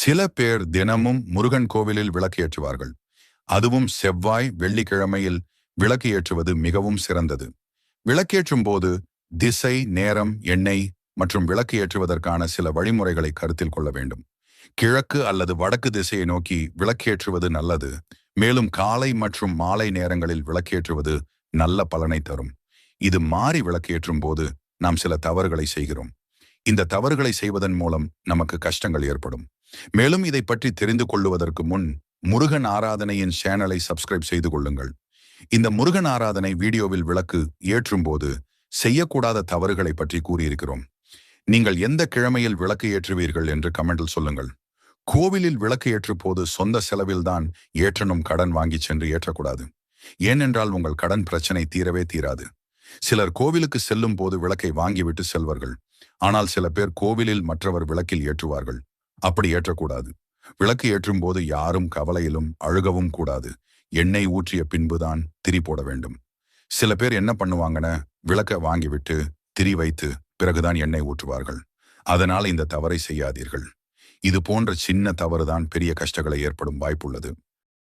சில பேர் தினமும் முருகன் கோவிலில் விளக்கு ஏற்றுவார்கள். அதுவும் செவ்வாய் வெள்ளிக்கிழமையில் விளக்கு ஏற்றுவது மிகவும் சிறந்தது. விளக்கேற்றும் போது திசை நேரம் எண்ணெய் மற்றும் விளக்கு ஏற்றுவதற்கான சில வழிமுறைகளை கருத்தில் கொள்ள வேண்டும். கிழக்கு அல்லது வடக்கு திசையை நோக்கி விளக்கேற்றுவது நல்லது. மேலும் காலை மற்றும் மாலை நேரங்களில் விளக்கேற்றுவது நல்ல பலனை தரும். இது மாறி விளக்கேற்றும் போது நாம் சில தவறுகளை செய்கிறோம். இந்த தவறுகளை செய்வதன் மூலம் நமக்கு கஷ்டங்கள் ஏற்படும். மேலும் இதை பற்றி தெரிந்து கொள்ளுவதற்கு முன் முருகன் ஆராதனையின் சேனலை சப்ஸ்கிரைப் செய்து கொள்ளுங்கள். இந்த முருகன் ஆராதனை வீடியோவில் விளக்கு ஏற்றும்போது செய்யக்கூடாத தவறுகளை பற்றி கூறியிருக்கிறோம். நீங்கள் எந்த கிழமையில் விளக்கு ஏற்றுவீர்கள் என்று கமெண்டில் சொல்லுங்கள். கோவிலில் விளக்கு ஏற்று போது சொந்த செலவில்தான் ஏற்றனும் கடன் வாங்கி சென்று ஏற்றக்கூடாது. ஏனென்றால் உங்கள் கடன் பிரச்சனை தீரவே தீராது. சிலர் கோவிலுக்கு செல்லும் போது விளக்கை வாங்கிவிட்டு செல்வார்கள். ஆனால் சில பேர் கோவிலில் மற்றவர் விளக்கில் ஏற்றுவார்கள். அப்படி ஏற்றக்கூடாது. விளக்கு ஏற்றும் போது யாரும் கவலையிலும் அழுகவும் கூடாது. எண்ணெய் ஊற்றிய பின்புதான் திரி போட வேண்டும். சில பேர் என்ன பண்ணுவாங்கன? விளக்க வாங்கிவிட்டு திரி வைத்து பிறகுதான் எண்ணெய் ஊற்றுவார்கள். அதனால் இந்த தவறை செய்யாதீர்கள். இது போன்ற சின்ன தவறுதான் பெரிய கஷ்டங்களை ஏற்படும் வாய்ப்புள்ளது.